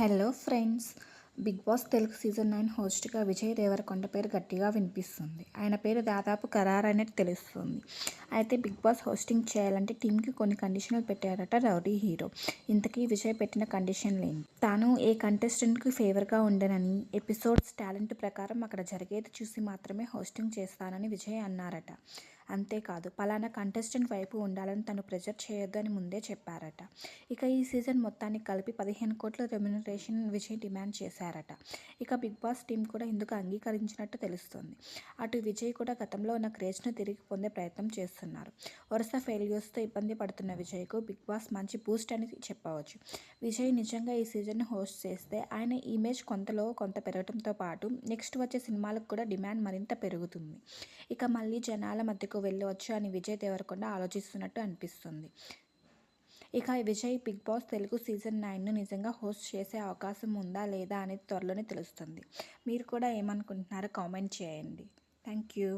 Hello friends Big Boss Telugu season nine హోస్ట్గా Vijay Deverakonda పేరు గట్టిగా వినిపిస్తుంది. ఆయన పేరు దాదాపు ఖరారైనట్టు తెలుస్తుంది. అయితే బిగ్ బాస్ హోస్టింగ్ చేయాలంటే టీంకి కొన్ని కండిషన్లు పెట్టారట రౌడీ హీరో. ఇంతకీ విజయ్ పెట్టిన కండిషన్లు ఏంటి తాను ఏ కంటెస్టెంట్కి ఫేవర్గా ఉండనని ఎపిసోడ్స్ టాలెంట్ ప్రకారం అక్కడ జరిగేది చూసి మాత్రమే హోస్టింగ్ చేస్తానని విజయ్ అన్నారట. అంతేకాదు పలానా కంటెస్టెంట్ వైపు ఉండాలని తను ప్రెజర్ చేయొద్దు అని ముందే చెప్పారట. ఇక ఈ సీజన్ మొత్తానికి కలిపి పదిహేను కోట్ల రెమ్యునరేషన్ విజయ్ డిమాండ్ చేశారట. ఇక బిగ్ బాస్ టీం కూడా ఇందుకు అంగీకరించినట్టు తెలుస్తుంది. అటు విజయ్ కూడా గతంలో ఉన్న క్రేజ్ను తిరిగి పొందే ప్రయత్నం చేస్తున్నారు. వరుస ఫెయిల్యూర్స్తో ఇబ్బంది పడుతున్న విజయ్కు బిగ్ బాస్ మంచి బూస్ట్ అని చెప్పవచ్చు. విజయ్ నిజంగా ఈ సీజన్ హోస్ట్ చేస్తే ఆయన ఇమేజ్ కొంతలో కొంత పెరగడంతో పాటు నెక్స్ట్ వచ్చే సినిమాలకు కూడా డిమాండ్ మరింత పెరుగుతుంది. ఇక మళ్ళీ జనాల మధ్యకు వెళ్ళవచ్చు అని విజయ్ దేవరకొండ ఆలోచిస్తున్నట్టు అనిపిస్తుంది. ఇక Vijay Bigg Boss Telugu season నైన్ను నిజంగా హోస్ట్ చేసే అవకాశం ఉందా లేదా అనేది త్వరలోనే తెలుస్తుంది. మీరు కూడా ఏమనుకుంటున్నారో కామెంట్ చేయండి. Thank you.